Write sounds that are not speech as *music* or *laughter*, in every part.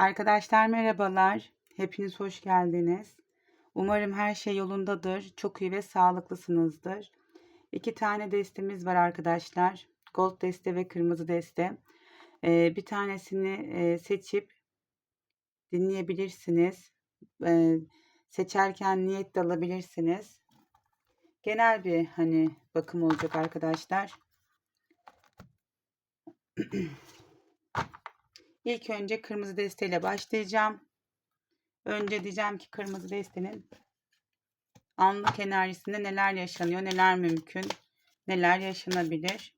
Arkadaşlar merhabalar. Hepiniz hoş geldiniz. Umarım her şey yolundadır. Çok iyi ve sağlıklısınızdır. İki tane destemiz var arkadaşlar. Gold deste ve kırmızı deste. Ee, bir tanesini e, seçip dinleyebilirsiniz. Ee, seçerken niyet de alabilirsiniz. Genel bir hani bakım olacak arkadaşlar. *clears throat* İlk önce kırmızı desteyle başlayacağım. Önce diyeceğim ki kırmızı destenin anlık enerjisinde neler yaşanıyor, neler mümkün, neler yaşanabilir.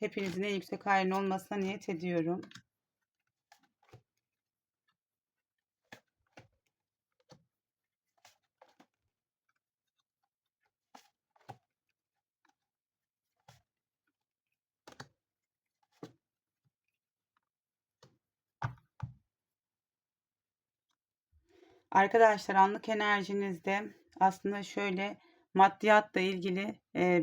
Hepinizin en yüksek hayrın olmasına niyet ediyorum. Arkadaşlar anlık enerjinizde aslında şöyle maddiyatla ilgili e,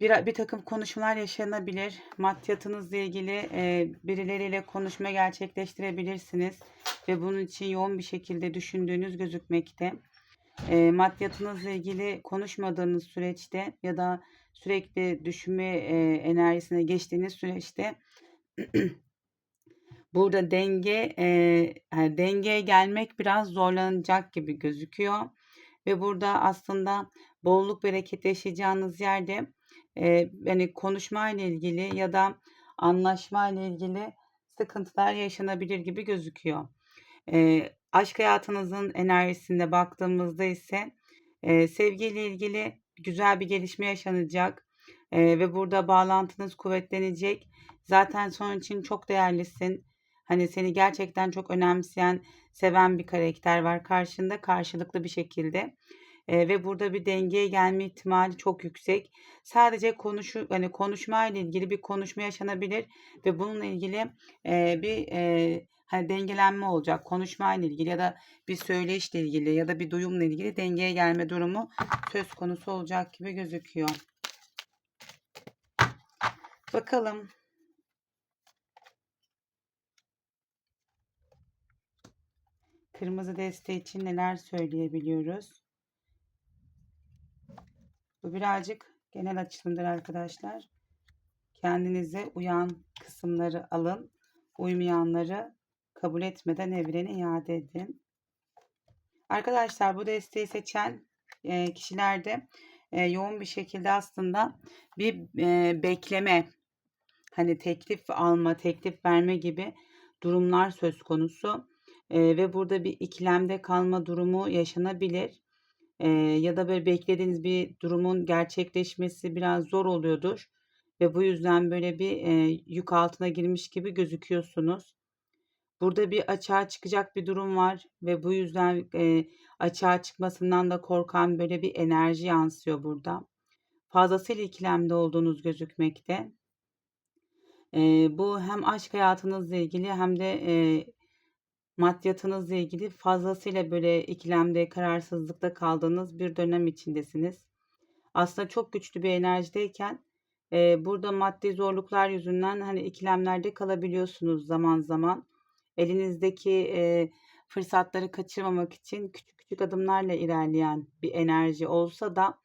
bir, bir takım konuşmalar yaşanabilir. Maddiyatınızla ilgili e, birileriyle konuşma gerçekleştirebilirsiniz. Ve bunun için yoğun bir şekilde düşündüğünüz gözükmekte. E, maddiyatınızla ilgili konuşmadığınız süreçte ya da sürekli düşünme e, enerjisine geçtiğiniz süreçte *clears throat* burada denge e, yani dengeye gelmek biraz zorlanacak gibi gözüküyor. Ve burada aslında bolluk bereket yaşayacağınız yerde e, hani konuşma ile ilgili ya da anlaşma ile ilgili sıkıntılar yaşanabilir gibi gözüküyor. E, aşk hayatınızın enerjisinde baktığımızda ise e, sevgiyle ilgili güzel bir gelişme yaşanacak e, ve burada bağlantınız kuvvetlenecek. Zaten son için çok değerlisin. Hani seni gerçekten çok önemseyen, seven bir karakter var karşında karşılıklı bir şekilde. E, ve burada bir dengeye gelme ihtimali çok yüksek. Sadece konuşu hani konuşma ile ilgili bir konuşma yaşanabilir ve bununla ilgili e, bir e, hani dengelenme olacak. Konuşma ile ilgili ya da bir söyleyişle ilgili ya da bir duyumla ilgili dengeye gelme durumu söz konusu olacak gibi gözüküyor. Bakalım Kırmızı deste için neler söyleyebiliyoruz? Bu birazcık genel açılımdır arkadaşlar. Kendinize uyan kısımları alın. Uymayanları kabul etmeden evrene iade edin. Arkadaşlar bu desteği seçen e, kişilerde e, yoğun bir şekilde aslında bir e, bekleme hani teklif alma, teklif verme gibi durumlar söz konusu e, ve burada bir ikilemde kalma durumu yaşanabilir. E, ya da böyle beklediğiniz bir durumun gerçekleşmesi biraz zor oluyordur ve bu yüzden böyle bir e, yük altına girmiş gibi gözüküyorsunuz. Burada bir açığa çıkacak bir durum var ve bu yüzden e, açığa çıkmasından da korkan böyle bir enerji yansıyor burada. Fazlasıyla ikilemde olduğunuz gözükmekte. E, bu hem aşk hayatınızla ilgili hem de e, maddiyatınızla ilgili fazlasıyla böyle ikilemde, kararsızlıkta kaldığınız bir dönem içindesiniz. Aslında çok güçlü bir enerjideyken e, burada maddi zorluklar yüzünden hani ikilemlerde kalabiliyorsunuz zaman zaman. Elinizdeki e, fırsatları kaçırmamak için küçük küçük adımlarla ilerleyen bir enerji olsa da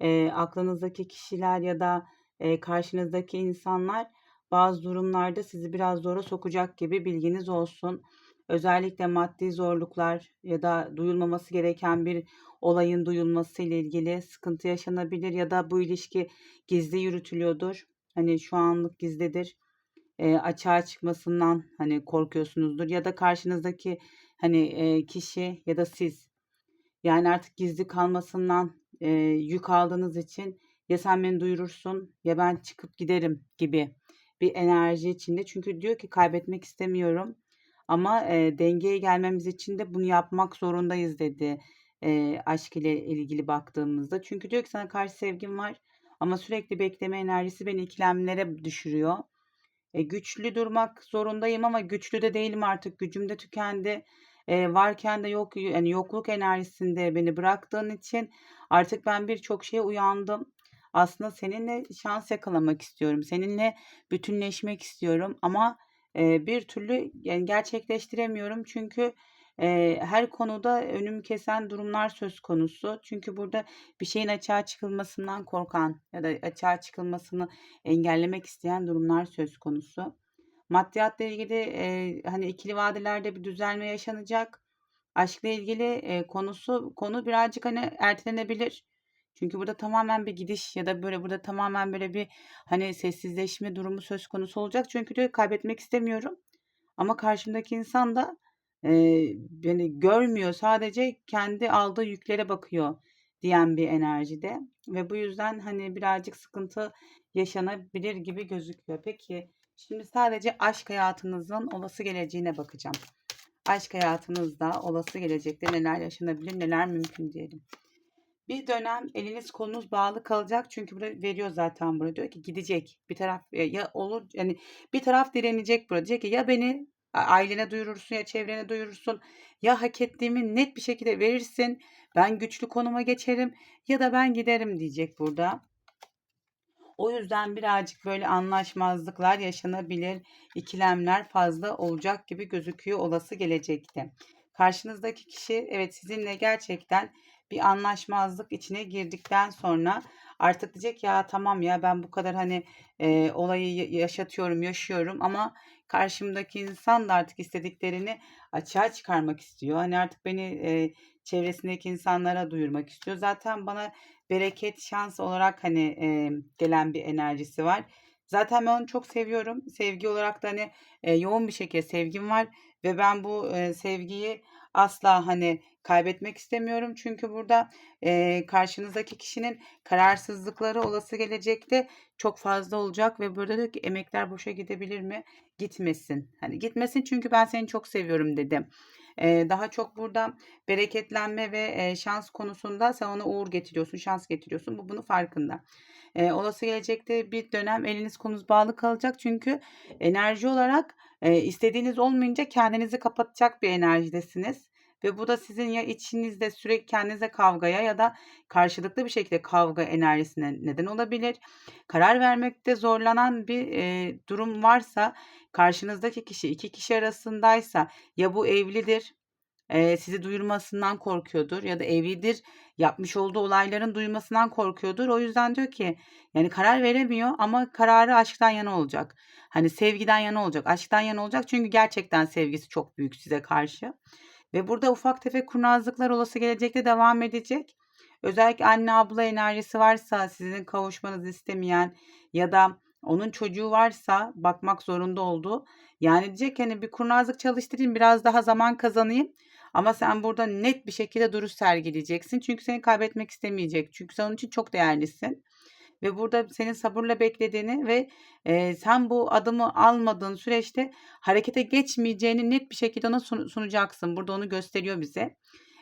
e, aklınızdaki kişiler ya da e, karşınızdaki insanlar bazı durumlarda sizi biraz zora sokacak gibi bilginiz olsun. Özellikle maddi zorluklar ya da duyulmaması gereken bir olayın duyulması ile ilgili sıkıntı yaşanabilir ya da bu ilişki gizli yürütülüyordur. Hani şu anlık gizlidir. E, açığa çıkmasından hani korkuyorsunuzdur ya da karşınızdaki hani e, kişi ya da siz yani artık gizli kalmasından e, yük aldığınız için ya sen beni duyurursun ya ben çıkıp giderim gibi bir enerji içinde. Çünkü diyor ki kaybetmek istemiyorum ama e, dengeye gelmemiz için de bunu yapmak zorundayız dedi e, aşk ile ilgili baktığımızda. Çünkü diyor ki sana karşı sevgim var ama sürekli bekleme enerjisi beni ikilemlere düşürüyor. E, güçlü durmak zorundayım ama güçlü de değilim artık. Gücüm de tükendi. E, varken de yok yani yokluk enerjisinde beni bıraktığın için artık ben birçok şeye uyandım. Aslında seninle şans yakalamak istiyorum. Seninle bütünleşmek istiyorum ama bir türlü yani gerçekleştiremiyorum. Çünkü, her konuda önümü kesen durumlar söz konusu. Çünkü burada bir şeyin açığa çıkılmasından korkan ya da açığa çıkılmasını engellemek isteyen durumlar söz konusu. Maddiyatla ilgili, hani, ikili vadelerde bir düzelme yaşanacak. Aşkla ilgili, konusu konu birazcık, hani, ertelenebilir. Çünkü burada tamamen bir gidiş ya da, böyle, burada tamamen, böyle, bir, hani, sessizleşme durumu söz konusu olacak. Çünkü diyor kaybetmek istemiyorum ama karşımdaki insan da, eee, beni görmüyor, sadece kendi aldığı yüklere bakıyor diyen bir enerjide ve bu yüzden, hani, birazcık sıkıntı yaşanabilir gibi gözüküyor. Peki, şimdi sadece aşk hayatınızın olası geleceğine bakacağım. Aşk hayatınızda olası gelecekte neler yaşanabilir, neler mümkün diyelim. Bir dönem eliniz kolunuz bağlı kalacak çünkü burada veriyor zaten burada diyor ki gidecek bir taraf e, ya olur yani bir taraf direnecek burada diyecek ki ya beni ailene duyurursun ya çevrene duyurursun ya hak ettiğimi net bir şekilde verirsin ben güçlü konuma geçerim ya da ben giderim diyecek burada. O yüzden birazcık böyle anlaşmazlıklar yaşanabilir, ikilemler fazla olacak gibi gözüküyor olası gelecekte. Karşınızdaki kişi evet sizinle gerçekten bir anlaşmazlık içine girdikten sonra artık diyecek ya tamam ya ben bu kadar hani e, olayı yaşatıyorum, yaşıyorum ama karşımdaki insan da artık istediklerini açığa çıkarmak istiyor. Hani artık beni e, çevresindeki insanlara duyurmak istiyor. Zaten bana bereket, şans olarak hani e, gelen bir enerjisi var. Zaten ben onu çok seviyorum. Sevgi olarak da hani e, yoğun bir şekilde sevgim var ve ben bu e, sevgiyi asla hani kaybetmek istemiyorum. Çünkü burada e, karşınızdaki kişinin kararsızlıkları olası gelecekte çok fazla olacak ve burada diyor ki emekler boşa gidebilir mi? Gitmesin. Hani gitmesin çünkü ben seni çok seviyorum dedim. Daha çok burada bereketlenme ve şans konusunda sen ona uğur getiriyorsun, şans getiriyorsun. Bu bunun farkında. Olası gelecekte bir dönem eliniz kolunuz bağlı kalacak çünkü enerji olarak istediğiniz olmayınca kendinizi kapatacak bir enerjidesiniz. Ve bu da sizin ya içinizde sürekli kendinize kavgaya ya da karşılıklı bir şekilde kavga enerjisine neden olabilir. Karar vermekte zorlanan bir e, durum varsa karşınızdaki kişi iki kişi arasındaysa ya bu evlidir e, sizi duyurmasından korkuyordur ya da evlidir yapmış olduğu olayların duymasından korkuyordur. O yüzden diyor ki yani karar veremiyor ama kararı aşktan yana olacak. Hani sevgiden yana olacak, aşktan yana olacak. Çünkü gerçekten sevgisi çok büyük size karşı. Ve burada ufak tefek kurnazlıklar olası gelecekte devam edecek. Özellikle anne abla enerjisi varsa sizin kavuşmanızı istemeyen ya da onun çocuğu varsa bakmak zorunda olduğu. Yani diyecek hani bir kurnazlık çalıştırayım biraz daha zaman kazanayım. Ama sen burada net bir şekilde duruş sergileyeceksin. Çünkü seni kaybetmek istemeyecek. Çünkü sen onun için çok değerlisin. Ve burada senin sabırla beklediğini ve e, sen bu adımı almadığın süreçte harekete geçmeyeceğini net bir şekilde ona sunacaksın. Burada onu gösteriyor bize.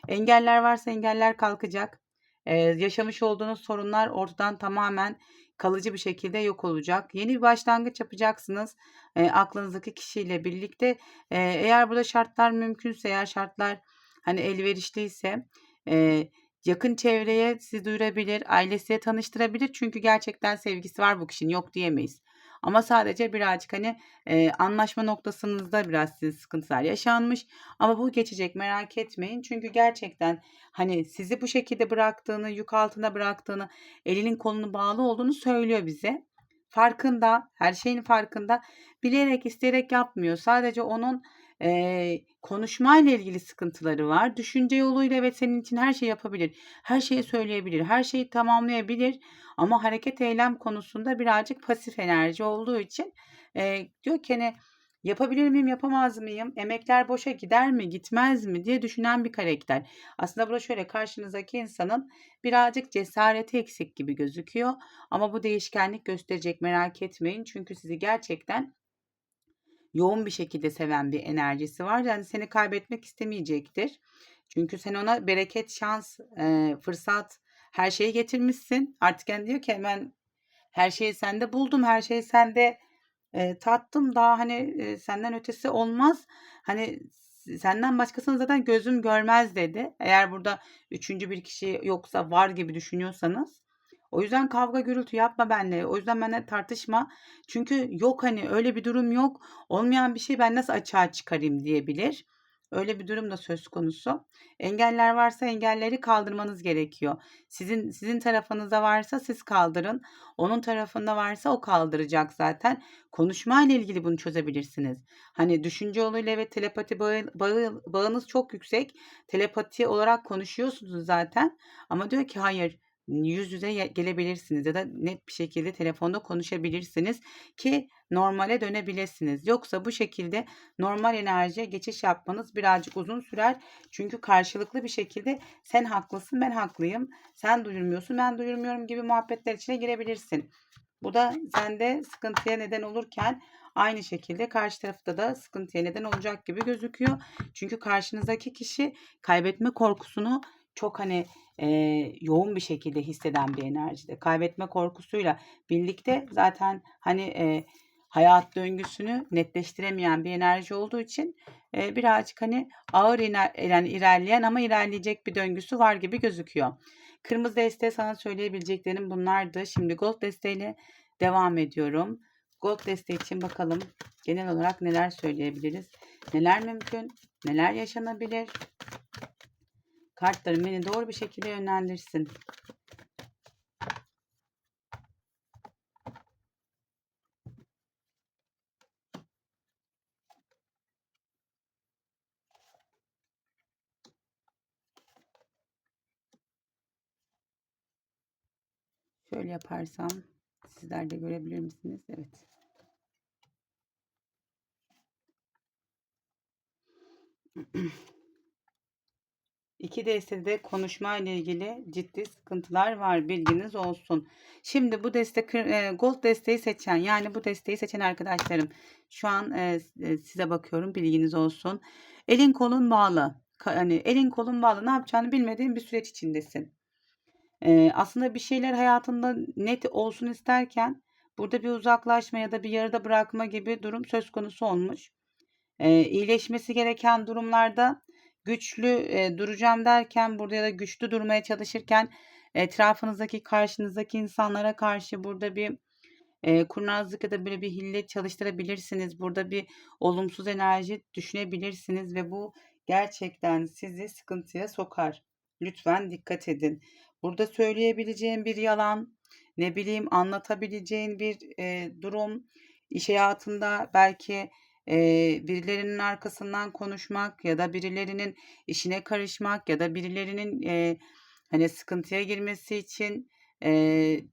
Engeller varsa engeller kalkacak. Ee, yaşamış olduğunuz sorunlar ortadan tamamen kalıcı bir şekilde yok olacak. Yeni bir başlangıç yapacaksınız e, aklınızdaki kişiyle birlikte. E, eğer burada şartlar mümkünse, eğer şartlar hani elverişliyse e, yakın çevreye sizi duyurabilir, ailesiyle tanıştırabilir. Çünkü gerçekten sevgisi var bu kişinin, yok diyemeyiz. Ama sadece birazcık hani e, anlaşma noktasınızda biraz sizin sıkıntılar yaşanmış. Ama bu geçecek merak etmeyin. Çünkü gerçekten hani sizi bu şekilde bıraktığını, yük altında bıraktığını, elinin kolunu bağlı olduğunu söylüyor bize. Farkında, her şeyin farkında. Bilerek, isteyerek yapmıyor. Sadece onun e, konuşmayla ilgili sıkıntıları var. Düşünce yoluyla evet senin için her şey yapabilir. Her şeyi söyleyebilir. Her şeyi tamamlayabilir. Ama hareket eylem konusunda birazcık pasif enerji olduğu için e, diyor ki hani yapabilir miyim yapamaz mıyım? Emekler boşa gider mi gitmez mi diye düşünen bir karakter. Aslında burada şöyle karşınızdaki insanın birazcık cesareti eksik gibi gözüküyor. Ama bu değişkenlik gösterecek merak etmeyin. Çünkü sizi gerçekten yoğun bir şekilde seven bir enerjisi var. Yani seni kaybetmek istemeyecektir. Çünkü sen ona bereket, şans, e, fırsat, her şeyi getirmişsin. Artık yani diyor ki ben her şeyi sende buldum, her şeyi sende e, tattım. Daha hani e, senden ötesi olmaz. Hani senden başkasını zaten gözüm görmez dedi. Eğer burada üçüncü bir kişi yoksa var gibi düşünüyorsanız O yüzden kavga gürültü yapma benimle. O yüzden benimle tartışma. Çünkü yok hani öyle bir durum yok. Olmayan bir şey ben nasıl açığa çıkarayım diyebilir. Öyle bir durum da söz konusu. Engeller varsa engelleri kaldırmanız gerekiyor. Sizin sizin tarafınızda varsa siz kaldırın. Onun tarafında varsa o kaldıracak zaten. Konuşmayla ilgili bunu çözebilirsiniz. Hani düşünce yoluyla ve telepati bağı, bağı, bağınız çok yüksek. Telepati olarak konuşuyorsunuz zaten. Ama diyor ki hayır yüz yüze gelebilirsiniz ya da net bir şekilde telefonda konuşabilirsiniz ki normale dönebilirsiniz. Yoksa bu şekilde normal enerjiye geçiş yapmanız birazcık uzun sürer. Çünkü karşılıklı bir şekilde sen haklısın ben haklıyım. Sen duyurmuyorsun ben duyurmuyorum gibi muhabbetler içine girebilirsin. Bu da sende sıkıntıya neden olurken aynı şekilde karşı tarafta da sıkıntıya neden olacak gibi gözüküyor. Çünkü karşınızdaki kişi kaybetme korkusunu çok hani e, yoğun bir şekilde hisseden bir enerjide. Kaybetme korkusuyla birlikte zaten hani e, hayat döngüsünü netleştiremeyen bir enerji olduğu için e, birazcık hani ağır yani ilerleyen ama ilerleyecek bir döngüsü var gibi gözüküyor. Kırmızı desteği sana söyleyebileceklerim bunlardı. Şimdi gold desteğiyle devam ediyorum. Gold desteği için bakalım genel olarak neler söyleyebiliriz? Neler mümkün? Neler yaşanabilir? Kartlarım beni doğru bir şekilde yönlendirsin. Şöyle yaparsam sizler de görebilir misiniz? Evet. *clears throat* İki destede konuşma ile ilgili ciddi sıkıntılar var. Bilginiz olsun. Şimdi bu deste e, gold desteği seçen yani bu desteği seçen arkadaşlarım şu an e, e, size bakıyorum bilginiz olsun. Elin kolun bağlı. Hani elin kolun bağlı ne yapacağını bilmediğin bir süreç içindesin. E, aslında bir şeyler hayatında net olsun isterken burada bir uzaklaşma ya da bir yarıda bırakma gibi durum söz konusu olmuş. E, iyileşmesi gereken durumlarda güçlü e, duracağım derken burada ya da güçlü durmaya çalışırken etrafınızdaki karşınızdaki insanlara karşı burada bir e, kurnazlık ya da böyle bir hille çalıştırabilirsiniz. Burada bir olumsuz enerji düşünebilirsiniz ve bu gerçekten sizi sıkıntıya sokar. Lütfen dikkat edin. Burada söyleyebileceğin bir yalan, ne bileyim anlatabileceğin bir e, durum, iş hayatında belki e, birilerinin arkasından konuşmak ya da birilerinin işine karışmak ya da birilerinin e, hani sıkıntıya girmesi için e,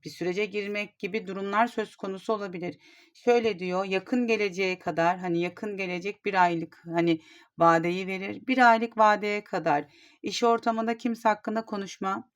bir sürece girmek gibi durumlar söz konusu olabilir. Şöyle diyor yakın geleceğe kadar hani yakın gelecek bir aylık hani vadeyi verir. Bir aylık vadeye kadar iş ortamında kimse hakkında konuşma.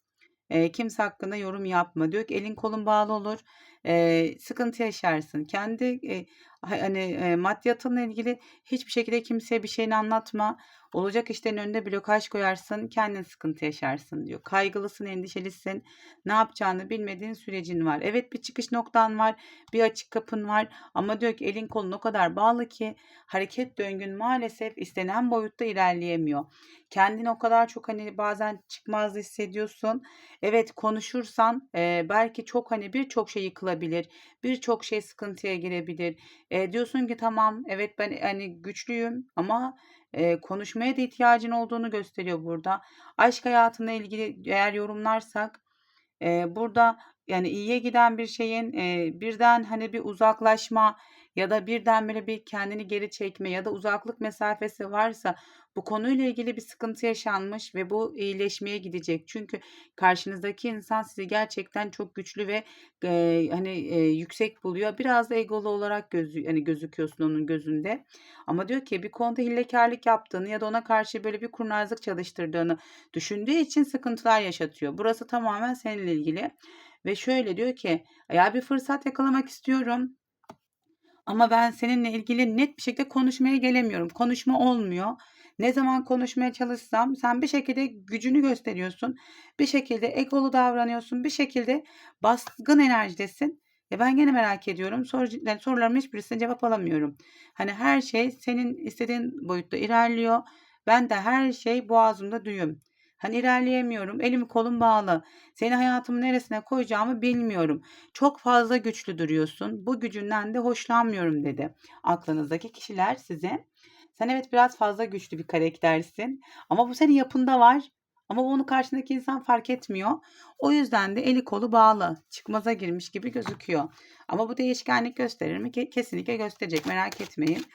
e, kimse hakkında yorum yapma diyor ki elin kolun bağlı olur e, sıkıntı yaşarsın. Kendi e, ha- hani e, maddiyatınla ilgili hiçbir şekilde kimseye bir şeyini anlatma. Olacak işlerin önünde blokaj koyarsın kendin sıkıntı yaşarsın diyor. Kaygılısın endişelisin. Ne yapacağını bilmediğin sürecin var. Evet bir çıkış noktan var bir açık kapın var ama diyor ki elin kolun o kadar bağlı ki hareket döngün maalesef istenen boyutta ilerleyemiyor. Kendini o kadar çok hani bazen çıkmaz hissediyorsun. Evet konuşursan e, belki çok hani birçok şey yıkılabilir. Birçok şey sıkıntıya girebilir. E, diyorsun ki tamam evet ben hani güçlüyüm ama e, konuşmaya da ihtiyacın olduğunu gösteriyor burada. Aşk hayatına ilgili eğer yorumlarsak e, burada yani iyiye giden bir şeyin e, birden hani bir uzaklaşma ya da birden böyle bir kendini geri çekme ya da uzaklık mesafesi varsa bu konuyla ilgili bir sıkıntı yaşanmış ve bu iyileşmeye gidecek. Çünkü karşınızdaki insan sizi gerçekten çok güçlü ve e, hani e, yüksek buluyor. Biraz da egolu olarak gözü hani gözüküyorsun onun gözünde. Ama diyor ki bir konuda hillekarlık yaptığını ya da ona karşı böyle bir kurnazlık çalıştırdığını düşündüğü için sıkıntılar yaşatıyor. Burası tamamen seninle ilgili. Ve şöyle diyor ki ya bir fırsat yakalamak istiyorum. Ama ben seninle ilgili net bir şekilde konuşmaya gelemiyorum. Konuşma olmuyor. Ne zaman konuşmaya çalışsam sen bir şekilde gücünü gösteriyorsun. Bir şekilde egolu davranıyorsun. Bir şekilde baskın enerjidesin. E ben gene merak ediyorum. Soru, yani sorularımın hiçbirisine cevap alamıyorum. Hani her şey senin istediğin boyutta ilerliyor. Ben de her şey boğazımda düğüm. Hani ilerleyemiyorum. Elim kolum bağlı. Seni hayatımın neresine koyacağımı bilmiyorum. Çok fazla güçlü duruyorsun. Bu gücünden de hoşlanmıyorum dedi. Aklınızdaki kişiler size. Sen evet biraz fazla güçlü bir karaktersin. Ama bu senin yapında var. Ama bunu karşındaki insan fark etmiyor. O yüzden de eli kolu bağlı. Çıkmaza girmiş gibi gözüküyor. Ama bu değişkenlik gösterir mi? Ke- Kesinlikle gösterecek. Merak etmeyin.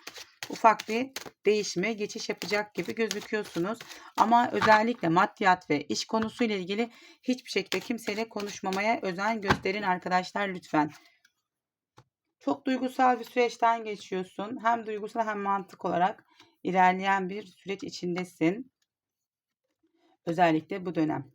Ufak bir değişime geçiş yapacak gibi gözüküyorsunuz. Ama özellikle maddiyat ve iş konusuyla ilgili hiçbir şekilde kimseyle konuşmamaya özen gösterin arkadaşlar lütfen. Çok duygusal bir süreçten geçiyorsun. Hem duygusal hem mantık olarak ilerleyen bir süreç içindesin. Özellikle bu dönem.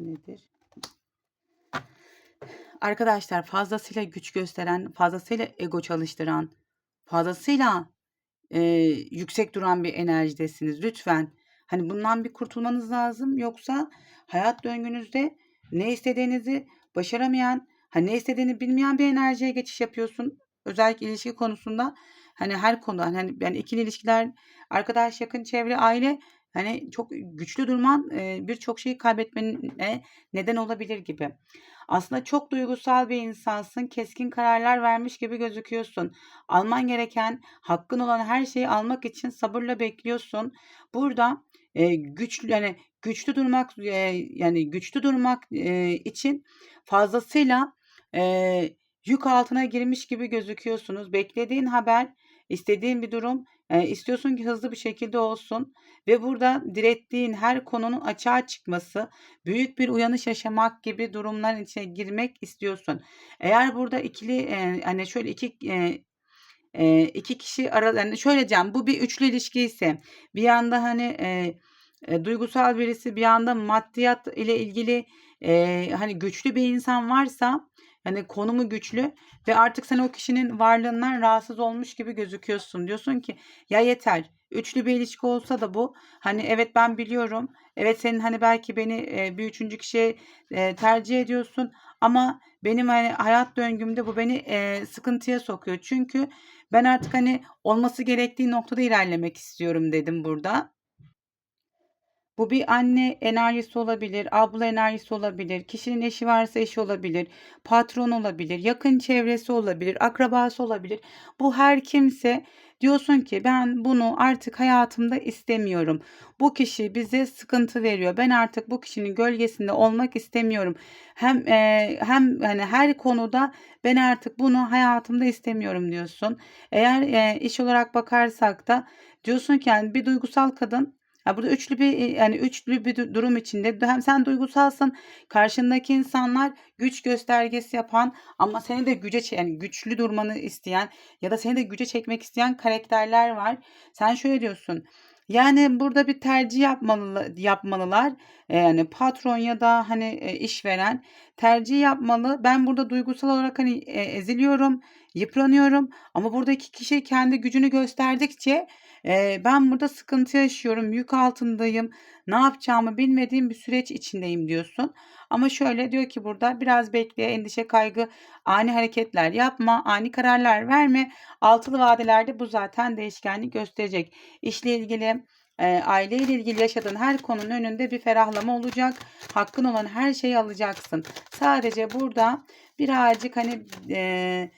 Nedir? Arkadaşlar fazlasıyla güç gösteren, fazlasıyla ego çalıştıran, fazlasıyla e, yüksek duran bir enerjidesiniz. Lütfen hani bundan bir kurtulmanız lazım. Yoksa hayat döngünüzde ne istediğinizi başaramayan, hani ne istediğini bilmeyen bir enerjiye geçiş yapıyorsun. Özellikle ilişki konusunda hani her konuda hani yani ikili ilişkiler, arkadaş, yakın çevre, aile hani çok güçlü durman birçok şeyi kaybetmene neden olabilir gibi. Aslında çok duygusal bir insansın. Keskin kararlar vermiş gibi gözüküyorsun. Alman gereken, hakkın olan her şeyi almak için sabırla bekliyorsun. Burada e, güçlü yani güçlü durmak e, yani güçlü durmak e, için fazlasıyla e, yük altına girmiş gibi gözüküyorsunuz. Beklediğin haber, istediğin bir durum, e, istiyorsun ki hızlı bir şekilde olsun ve burada direttiğin her konunun açığa çıkması, büyük bir uyanış yaşamak gibi durumların içine girmek istiyorsun. Eğer burada ikili hani şöyle iki e, e, iki kişi aralarında şöyle diyeceğim bu bir üçlü ilişki ise bir yanda hani duygusal birisi bir yanda maddiyat ile ilgili hani güçlü bir insan varsa hani konumu güçlü ve artık sen o kişinin varlığından rahatsız olmuş gibi gözüküyorsun. Diyorsun ki ya yeter. Üçlü bir ilişki olsa da bu hani evet ben biliyorum. Evet senin hani belki beni e, bir üçüncü kişiye e, tercih ediyorsun ama benim hani hayat döngümde bu beni e, sıkıntıya sokuyor. Çünkü ben artık hani olması gerektiği noktada ilerlemek istiyorum dedim burada. Bu bir anne enerjisi olabilir, abla enerjisi olabilir, kişinin eşi varsa eşi olabilir, patron olabilir, yakın çevresi olabilir, akrabası olabilir. Bu her kimse diyorsun ki ben bunu artık hayatımda istemiyorum. Bu kişi bize sıkıntı veriyor. Ben artık bu kişinin gölgesinde olmak istemiyorum. Hem e, hem hani her konuda ben artık bunu hayatımda istemiyorum diyorsun. Eğer e, iş olarak bakarsak da diyorsun ki yani bir duygusal kadın ya burada üçlü bir yani üçlü bir durum içinde hem sen duygusalsın, karşındaki insanlar güç göstergesi yapan ama seni de güce yani güçlü durmanı isteyen ya da seni de güce çekmek isteyen karakterler var. Sen şöyle diyorsun. Yani burada bir tercih yapmalı yapmalılar. E, yani patron ya da hani e, işveren tercih yapmalı. Ben burada duygusal olarak hani e, eziliyorum, yıpranıyorum ama buradaki kişi kendi gücünü gösterdikçe Eee, ben burada sıkıntı yaşıyorum, yük altındayım, ne yapacağımı bilmediğim bir süreç içindeyim diyorsun. Ama şöyle diyor ki burada biraz bekle, endişe, kaygı, ani hareketler yapma, ani kararlar verme. Altılı vadelerde bu zaten değişkenlik gösterecek. İşle ilgili, eee, aileyle ilgili yaşadığın her konunun önünde bir ferahlama olacak. Hakkın olan her şeyi alacaksın. Sadece burada birazcık hani eee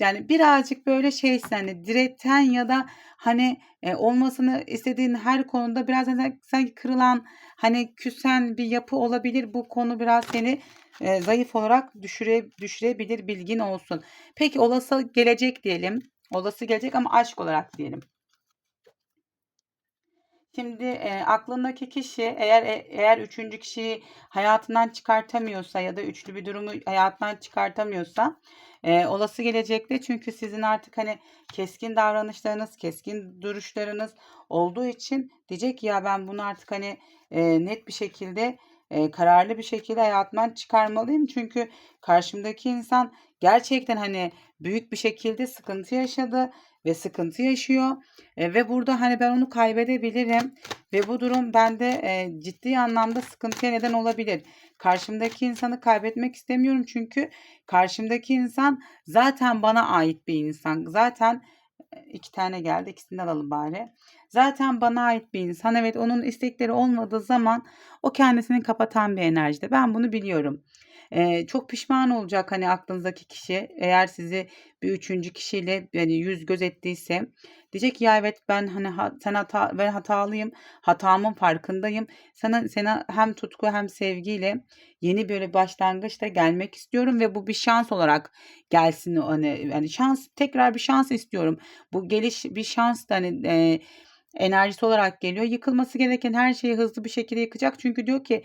yani birazcık böyle şeysen hani direten ya da hani e, olmasını istediğin her konuda biraz sanki kırılan hani küsen bir yapı olabilir. Bu konu biraz seni e, zayıf olarak düşüre, düşürebilir bilgin olsun. Peki olası gelecek diyelim. Olası gelecek ama aşk olarak diyelim. Şimdi e, aklındaki kişi eğer e, eğer üçüncü kişiyi hayatından çıkartamıyorsa ya da üçlü bir durumu hayatından çıkartamıyorsa e, olası gelecekte çünkü sizin artık hani keskin davranışlarınız, keskin duruşlarınız olduğu için diyecek ya ben bunu artık hani e, net bir şekilde e, kararlı bir şekilde hayatımdan çıkarmalıyım. Çünkü karşımdaki insan gerçekten hani büyük bir şekilde sıkıntı yaşadı ve sıkıntı yaşıyor. E, ve burada hani ben onu kaybedebilirim ve bu durum bende e, ciddi anlamda sıkıntıya neden olabilir. Karşımdaki insanı kaybetmek istemiyorum çünkü karşımdaki insan zaten bana ait bir insan. Zaten e, iki tane geldi ikisini alalım bari. Zaten bana ait bir insan. Evet onun istekleri olmadığı zaman o kendisini kapatan bir enerjide. Ben bunu biliyorum. Ee, çok pişman olacak hani aklınızdaki kişi. Eğer sizi bir üçüncü kişiyle yani yüz göz ettiyse diyecek ki ya evet ben hani ha, sen hata ben hatalıyım hatamın farkındayım. Sana sana hem tutku hem sevgiyle yeni böyle başlangıçta gelmek istiyorum ve bu bir şans olarak gelsin hani yani şans tekrar bir şans istiyorum. Bu geliş bir şans da hani e, enerjisi olarak geliyor. Yıkılması gereken her şeyi hızlı bir şekilde yıkacak. Çünkü diyor ki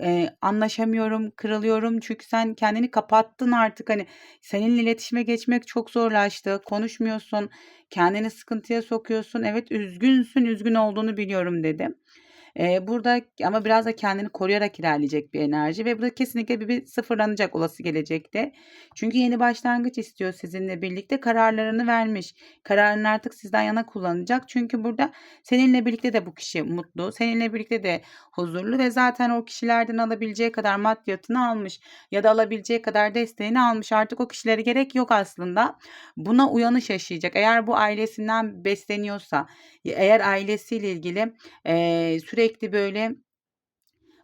Eee, anlaşamıyorum, kırılıyorum çünkü sen kendini kapattın artık. Hani, seninle iletişime geçmek çok zorlaştı. Konuşmuyorsun, kendini sıkıntıya sokuyorsun. Evet, üzgünsün, üzgün olduğunu biliyorum dedi. Eee, burada ama biraz da kendini koruyarak ilerleyecek bir enerji ve burada kesinlikle bir, bir sıfırlanacak olası gelecekte. Çünkü yeni başlangıç istiyor sizinle birlikte kararlarını vermiş. Kararını artık sizden yana kullanacak. Çünkü burada seninle birlikte de bu kişi mutlu, seninle birlikte de huzurlu ve zaten o kişilerden alabileceği kadar maddiyatını almış ya da alabileceği kadar desteğini almış. Artık o kişilere gerek yok aslında. Buna uyanış yaşayacak. Eğer bu ailesinden besleniyorsa, eğer ailesiyle ilgili eee, sürekli böyle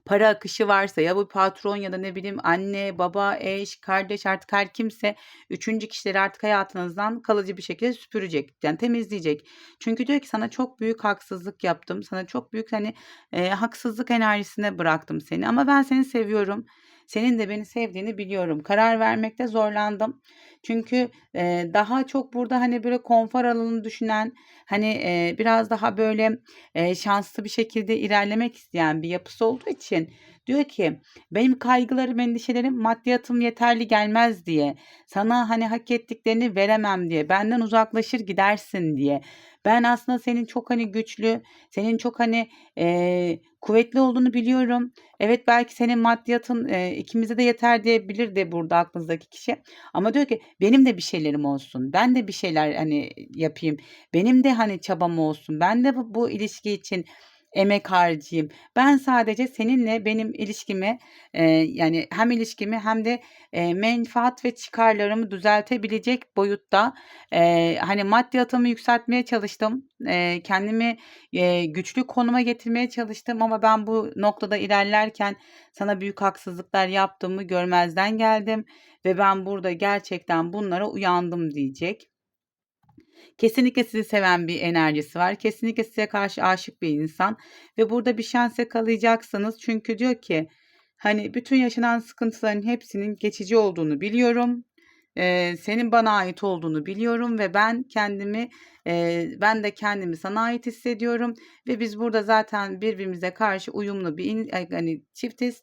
para akışı varsa ya bu patron ya da ne bileyim anne, baba, eş, kardeş artık her kimse üçüncü kişileri artık hayatınızdan kalıcı bir şekilde süpürecek. Yani temizleyecek. Çünkü diyor ki sana çok büyük haksızlık yaptım. Sana çok büyük hani e, haksızlık enerjisine bıraktım seni ama ben seni seviyorum. Senin de beni sevdiğini biliyorum. Karar vermekte zorlandım. Çünkü e, daha çok burada hani böyle konfor alanını düşünen hani e, biraz daha böyle e, şanslı bir şekilde ilerlemek isteyen bir yapısı olduğu için diyor ki benim kaygılarım endişelerim maddiyatım yeterli gelmez diye sana hani hak ettiklerini veremem diye benden uzaklaşır gidersin diye ben aslında senin çok hani güçlü, senin çok hani e, kuvvetli olduğunu biliyorum. Evet belki senin maddiyatın e, ikimize de yeter diyebilir de burada aklınızdaki kişi. Ama diyor ki benim de bir şeylerim olsun. Ben de bir şeyler hani yapayım. Benim de hani çabam olsun. Ben de bu, bu ilişki için emek harcayayım. Ben sadece seninle benim ilişkimi e, yani hem ilişkimi hem de e, menfaat ve çıkarlarımı düzeltebilecek boyutta e, hani maddiyatımı yükseltmeye çalıştım. E, kendimi e, güçlü konuma getirmeye çalıştım ama ben bu noktada ilerlerken sana büyük haksızlıklar yaptığımı görmezden geldim ve ben burada gerçekten bunlara uyandım diyecek. Kesinlikle sizi seven bir enerjisi var. Kesinlikle size karşı aşık bir insan ve burada bir şans yakalayacaksınız. Çünkü diyor ki hani bütün yaşanan sıkıntıların hepsinin geçici olduğunu biliyorum. Ee, senin bana ait olduğunu biliyorum ve ben kendimi e, ben de kendimi sana ait hissediyorum ve biz burada zaten birbirimize karşı uyumlu bir hani çiftiz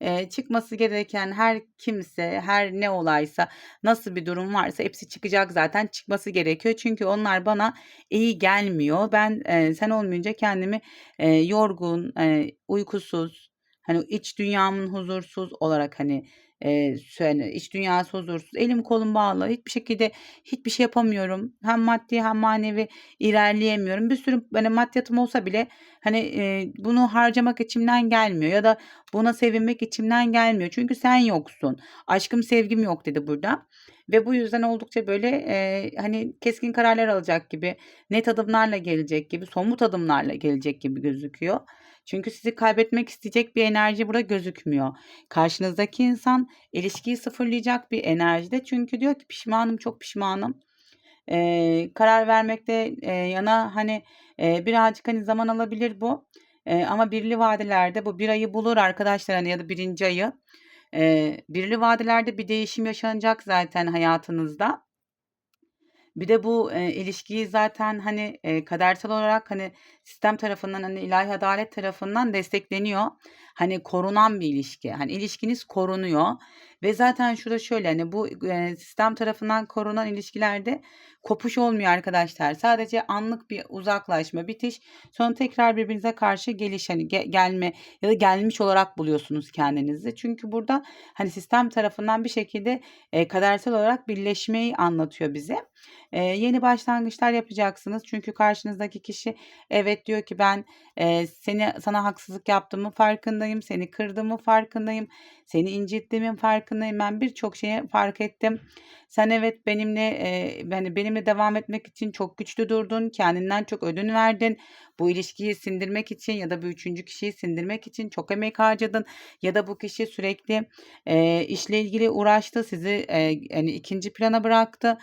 e, çıkması gereken her kimse, her ne olaysa, nasıl bir durum varsa hepsi çıkacak zaten çıkması gerekiyor. Çünkü onlar bana iyi gelmiyor. Ben e, sen olmayınca kendimi e, yorgun, e, uykusuz, hani iç dünyamın huzursuz olarak hani e, yani iç dünyası huzursuz. Elim kolum bağlı. Hiçbir şekilde hiçbir şey yapamıyorum. Hem maddi hem manevi ilerleyemiyorum. Bir sürü hani maddiyatım olsa bile hani e, bunu harcamak içimden gelmiyor ya da buna sevinmek içimden gelmiyor. Çünkü sen yoksun. Aşkım sevgim yok dedi burada. Ve bu yüzden oldukça böyle e, hani keskin kararlar alacak gibi, net adımlarla gelecek gibi, somut adımlarla gelecek gibi gözüküyor. Çünkü sizi kaybetmek isteyecek bir enerji burada gözükmüyor. Karşınızdaki insan ilişkiyi sıfırlayacak bir enerjide. Çünkü diyor ki pişmanım çok pişmanım. Ee, karar vermekte e, yana hani e, birazcık hani zaman alabilir bu. E, ama birli vadelerde bu bir ayı bulur arkadaşlar hani ya da birinci ayı. E, birli vadelerde bir değişim yaşanacak zaten hayatınızda. Bir de bu, eee, ilişkiyi zaten, hani, eee, kadersel olarak, hani, sistem tarafından, hani, ilahi adalet tarafından destekleniyor. Hani, korunan bir ilişki. Hani, ilişkiniz korunuyor Ve zaten şurada şöyle hani bu sistem tarafından korunan ilişkilerde kopuş olmuyor arkadaşlar. Sadece anlık bir uzaklaşma, bitiş, sonra tekrar birbirinize karşı geliş hani ge- gelme ya da gelmiş olarak buluyorsunuz kendinizi. Çünkü burada hani sistem tarafından bir şekilde e, kadersel olarak birleşmeyi anlatıyor bize. E, yeni başlangıçlar yapacaksınız. Çünkü karşınızdaki kişi evet diyor ki ben e, seni sana haksızlık yaptığımı farkındayım, seni kırdığımı farkındayım, seni incittiğimin farkındayım. Ben birçok şeye fark ettim. Sen evet benimle e, benimle devam etmek için çok güçlü durdun, kendinden çok ödün verdin. Bu ilişkiyi sindirmek için ya da bu üçüncü kişiyi sindirmek için çok emek harcadın ya da bu kişi sürekli e, işle ilgili uğraştı, sizi e, yani ikinci plana bıraktı.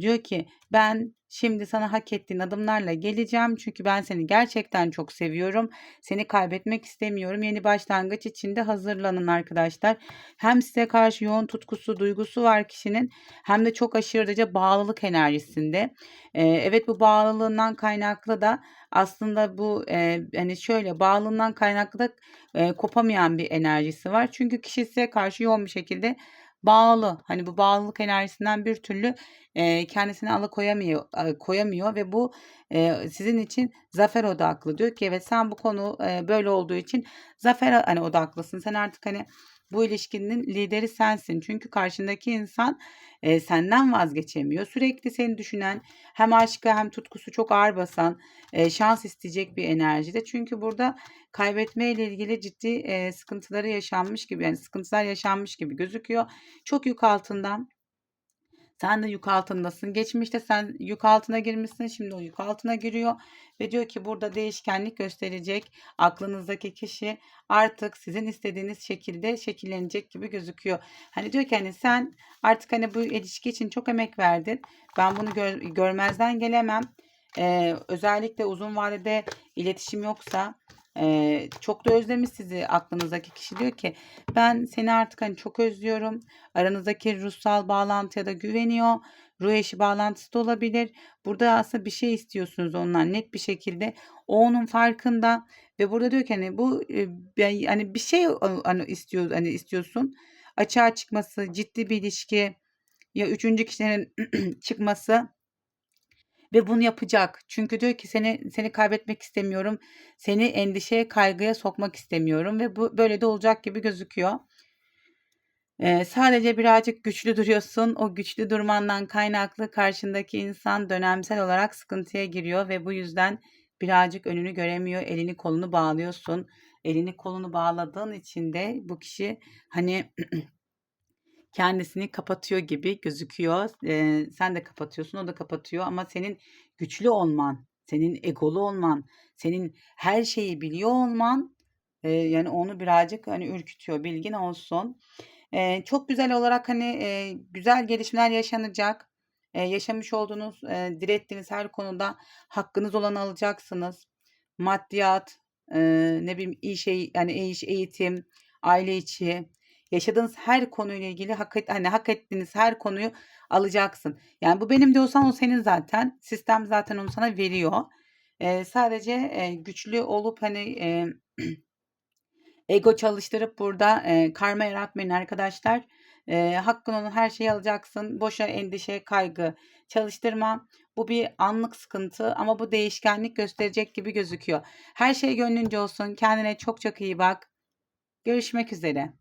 Diyor ki ben şimdi sana hak ettiğin adımlarla geleceğim. Çünkü ben seni gerçekten çok seviyorum. Seni kaybetmek istemiyorum. Yeni başlangıç için de hazırlanın arkadaşlar. Hem size karşı yoğun tutkusu, duygusu var kişinin hem de çok aşırı derece bağlılık enerjisinde. Ee, evet bu bağlılığından kaynaklı da aslında bu e, hani şöyle bağlılığından kaynaklı da e, kopamayan bir enerjisi var. Çünkü kişi size karşı yoğun bir şekilde bağlı. Hani bu bağlılık enerjisinden bir türlü e, kendisini alıkoyamıyor e, koyamıyor ve bu e, sizin için zafer odaklı. Diyor ki evet sen bu konu e, böyle olduğu için zafer hani odaklısın. Sen artık hani bu ilişkinin lideri sensin. Çünkü karşındaki insan e, senden vazgeçemiyor. Sürekli seni düşünen hem aşkı hem tutkusu çok ağır basan e, şans isteyecek bir enerjide. Çünkü burada kaybetme ile ilgili ciddi e, sıkıntıları yaşanmış gibi yani sıkıntılar yaşanmış gibi gözüküyor. Çok yük altından sen de yük altındasın. Geçmişte sen yük altına girmişsin. Şimdi o yük altına giriyor. Ve diyor ki burada değişkenlik gösterecek. Aklınızdaki kişi artık sizin istediğiniz şekilde şekillenecek gibi gözüküyor. Hani diyor ki hani sen artık hani bu ilişki için çok emek verdin. Ben bunu gör, görmezden gelemem. Ee, özellikle uzun vadede iletişim yoksa ee, çok da özlemiş sizi aklınızdaki kişi diyor ki ben seni artık hani çok özlüyorum. Aranızdaki ruhsal bağlantıya da güveniyor. Ruh eşi bağlantısı da olabilir. Burada aslında bir şey istiyorsunuz ondan net bir şekilde. O onun farkında ve burada diyor ki hani bu e, hani bir şey hani istiyor hani istiyorsun. Açığa çıkması, ciddi bir ilişki ya üçüncü kişinin *clears throat* çıkması ve bunu yapacak. Çünkü diyor ki seni seni kaybetmek istemiyorum. Seni endişeye, kaygıya sokmak istemiyorum ve bu böyle de olacak gibi gözüküyor. Ee, sadece birazcık güçlü duruyorsun. O güçlü durmandan kaynaklı karşındaki insan dönemsel olarak sıkıntıya giriyor ve bu yüzden birazcık önünü göremiyor. Elini kolunu bağlıyorsun. Elini kolunu bağladığın için de bu kişi hani *clears throat* kendisini kapatıyor gibi gözüküyor. Eee, sen de kapatıyorsun, o da kapatıyor ama senin güçlü olman, senin egolu olman, senin her şeyi biliyor olman, eee, yani onu birazcık hani ürkütüyor. Bilgin olsun. Eee, çok güzel olarak hani eee, güzel gelişmeler yaşanacak. Eee, yaşamış olduğunuz, eee, direttiğiniz her konuda hakkınız olanı alacaksınız. Maddiyat, eee, ne bileyim iş, yani iş, eğitim, aile içi, Yaşadığınız her konuyla ilgili hak, et, hani hak ettiğiniz her konuyu alacaksın. Yani bu benim diyorsan o senin zaten. Sistem zaten onu sana veriyor. Ee, sadece e, güçlü olup hani e, *clears throat* ego çalıştırıp burada e, karma yaratmayın arkadaşlar. E, hakkın olan her şeyi alacaksın. Boşa endişe, kaygı çalıştırma. Bu bir anlık sıkıntı ama bu değişkenlik gösterecek gibi gözüküyor. Her şey gönlünce olsun. Kendine çok çok iyi bak. Görüşmek üzere.